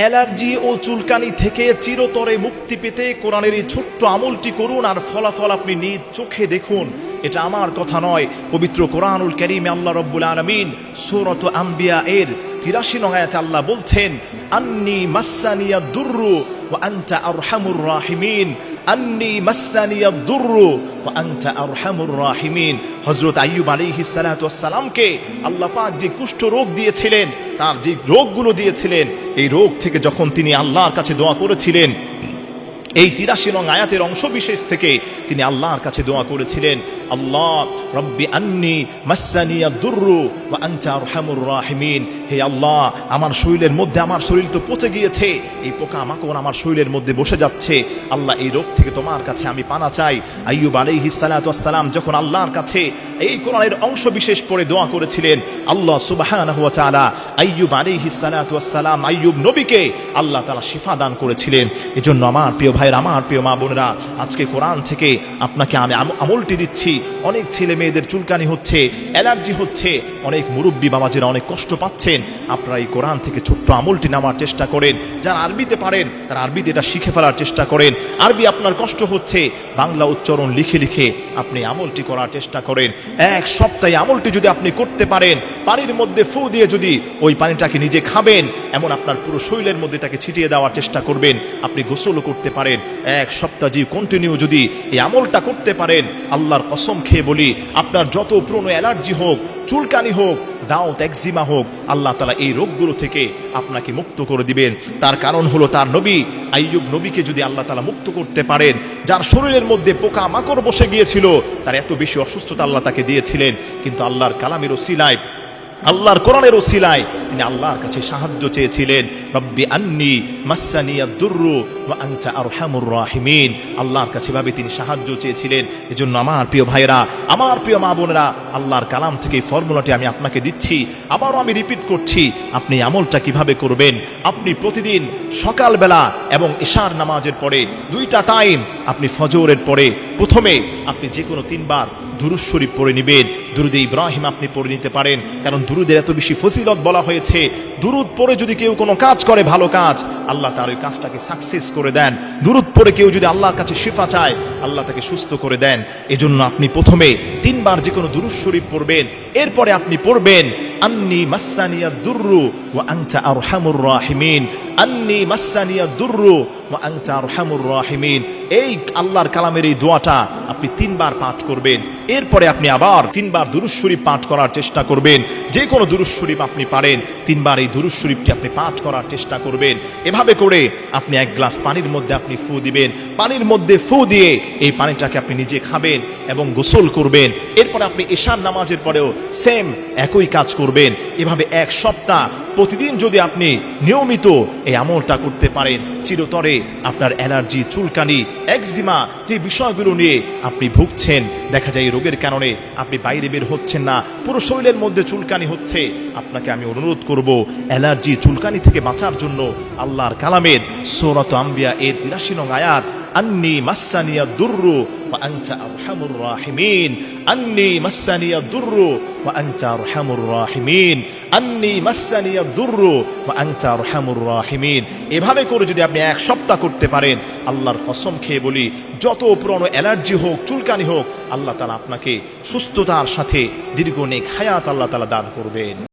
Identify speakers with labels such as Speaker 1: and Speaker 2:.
Speaker 1: Allergy ও চুলকানি থেকে চিরতরে মুক্তি পেতে কোরআনের এই ছোট্ট আমলটি করুন আর ফলাফল আপনি নিজ চোখে দেখুন। এটা আমার কথা নয়, পবিত্র কোরআনুল করিমে আল্লাহ রব্বুল আলমিন সৌরত আম্বিয়া এর তিরাশি নগায়াত আল্লাহ বলছেন, আন্নি মাসানিয়া দুর্রু ও আন্তা আরহামুর রাহিমিন। আন্নি মাসানিয়া দুর্রু ও আন্তা আরহামুর রাহিমিন। হজরত আইয়ুব আলাইহিস সালাতু সালামকে আল্লাহ পাক যে কুষ্ঠ রোগ দিয়েছিলেন তার যে রোগগুলো দিয়েছিলেন এই রোগ থেকে যখন তিনি আল্লাহর কাছে দোয়া করেছিলেন এই তিরাশি রং আয়াতের অংশ বিশেষ থেকে তিনি আল্লাহর কাছে দোয়া করেছিলেন, আল্লাহ, রব্বি আন্নি মাসানিয়া দুর্রু বা আনতা রহমুর রাহিমিন। হে আল্লাহ, আমার শরীরের মধ্যে আমার শরীর তো পচে গিয়েছে, এই পোকা মাকড় আমার শরীরের মধ্যে বসে যাচ্ছে। আল্লাহ, এই রোগ থেকে তোমার কাছে আমি পানা চাই। আইয়ুব আলাইহিস সালাম যখন আল্লাহর কাছে এই কোরআনের অংশ বিশেষ পড়ে দোয়া করেছিলেন, আল্লাহ সুবহানাহু তাআলা আইয়ুব আলাইহিস সালাম আইয়ুব নবীকে আল্লাহ তাআলা শিফা দান করেছিলেন। এজন্য আমার প্রিয় ভাইয়ের, আমার প্রিয় মা বোনেরা, আজকে কোরআন থেকে আপনাকে আমি আমলটি দিচ্ছি। অনেক ছেলে মেয়েদের চুলকানি হচ্ছে, অ্যালার্জি হচ্ছে, অনেক মুরব্বী বাবাজেরা অনেক কষ্ট পাচ্ছেন। আপনারা এই কোরআন থেকে ছোট্ট আমলটি নামার চেষ্টা করেন। যারা আরবিতে পারেন, তারা আরবিতে এটা শিখে ফেলার চেষ্টা করেন। আরবি আপনার কষ্ট হচ্ছে, বাংলা উচ্চারণ লিখে লিখে আপনি আমলটি করার চেষ্টা করেন। এক সপ্তাহে আমলটি যদি আপনি করতে পারেন, পানির মধ্যে ফু দিয়ে যদি ওই পানিটাকে নিজে খাবেন, এমন আপনার পুরো শরীরের মধ্যে তাকে ছিটিয়ে দেওয়ার চেষ্টা করবেন। আপনি গোসলও করতে পারেন। এক সপ্তাহ যে কন্টিনিউ যদি এই আমলটা করতে পারেন, আল্লাহর কসম খেয়ে বলি, আপনার যত পুরনো অ্যালার্জি হোক, চুলকানি হোক দাউত একজিমা হোক, আল্লাহ তালা এই রোগগুলো থেকে আপনাকে মুক্ত করে দিবেন। তার কারণ হলো তার নবী, আইয়ুব নবীকে যদি আল্লাহ তালা মুক্ত করতে পারেন, যার শরীরের মধ্যে পোকা মাকড় বসে গিয়েছিল, তার এত বেশি অসুস্থতা আল্লাহ তাকে দিয়েছিলেন। কিন্তু আল্লাহর কালামের ওসিলায় আল্লাহর কোরআনের ওসিলায়। তিনি আল্লাহর কাছে সাহায্য চেয়েছিলেন, রব্বি আন্নি মাসানিয়া দুর্রু আনতা আরহামুর রাহিমিন। আল্লাহর কাছে ভাবে তিনি সাহায্য চেয়েছিলেন। এজন্য আমার প্রিয় ভাইরা আমার প্রিয় মা বোনেরা, আল্লাহর কালাম থেকে এই ফর্মুলাটি আমি আপনাকে দিচ্ছি, আবারও আমি রিপিট করছি, আপনি আমলটা কীভাবে করবেন? আপনি প্রতিদিন সকালবেলা এবং এশার নামাজের পরে দুইটা টাইম আপনি ফজরের পরে প্রথমে আপনি যে কোনো তিনবার দুরুদ শরীফ পড়ে নেবেন। দুরুদে ইব্রাহিম আপনি পড়ে নিতে পারেন, কারণ দুরুদের এত বেশি ফজিলত বলা হয়েছে। দুরুদ পরে যদি কেউ কোনো কাজ করে, ভালো কাজ, আল্লাহ তার ওই কাজটাকে সাকসেস করে দেন। দুরুদ পড়ে কেউ যদি আল্লাহর কাছে শিফা চায়, আল্লাহ তাকে সুস্থ করে দেন। এজন্য আপনি প্রথমে তিনবার যে কোনো দুরুদ শরীফ পড়বেন। এরপরে আপনি পড়বেন, আন্নি মাসানিয়া দুর্রু ওয়া আনতা আরহামুর রাহিমিন। আন্নি মাসানিয়া দুর্রু ওয়া আনতা আরহামুর রাহিমিন। এই আল্লাহর কালামের এই দোয়াটা আপনি তিনবার পাঠ করবেন। এরপরে আপনি আবার তিনবার দুরুজ শরীফ পাঠ করার চেষ্টা করবেন। যে কোনো দুরুজ শরীফ আপনি পারেন। তিনবার এই দুরুজ শরীফটি আপনি পাঠ করার চেষ্টা করবেন। এভাবে করে আপনি এক গ্লাস পানির মধ্যে আপনি ফু দিবেন। পানির মধ্যে ফু দিয়ে এই পানিটাকে আপনি নিজে খাবেন এবং গোসল করবেন। এরপর আপনি ঈশান নামাজের পরেও সেম একই কাজ করবেন। এভাবে এক সপ্তাহ প্রতিদিন যদি আপনি নিয়মিত এই আমলটা করতে পারেন, চিরতরে আপনার অ্যালার্জি, চুলকানি, একজিমা যে বিষয়গুলো নিয়ে আপনি ভুগছেন, দেখা যায় এই রোগের কারণে আপনি বাইরে বের হচ্ছেন না, পুরো শরীরের মধ্যে চুলকানি হচ্ছে, আপনাকে আমি অনুরোধ করব অ্যালার্জি, চুলকানি থেকে বাঁচার জন্য আল্লাহর কালামের সৌরত আম্বিয়া এর তিরাশি নং আয়াত আন্নি মাসানিয়া দুর্রু বা আনতা আরহামুর রাহিমিন। আন্নি মাসানিয়া দুর্রু বা আনতা আরহামুর রাহিমিন। আন্নি মাসানিয়া দুর্রু বা আনতা আরহামুর রাহিমিন। এভাবে করে যদি আপনি এক সপ্তাহ করতে পারেন, আল্লাহর কসম খেয়ে বলি, যত পুরনো অ্যালার্জি হোক, চুলকানি হোক, আল্লাহ তালা আপনাকে সুস্থতার সাথে দীর্ঘ নেক হায়াত আল্লাহ তালা দান করবেন।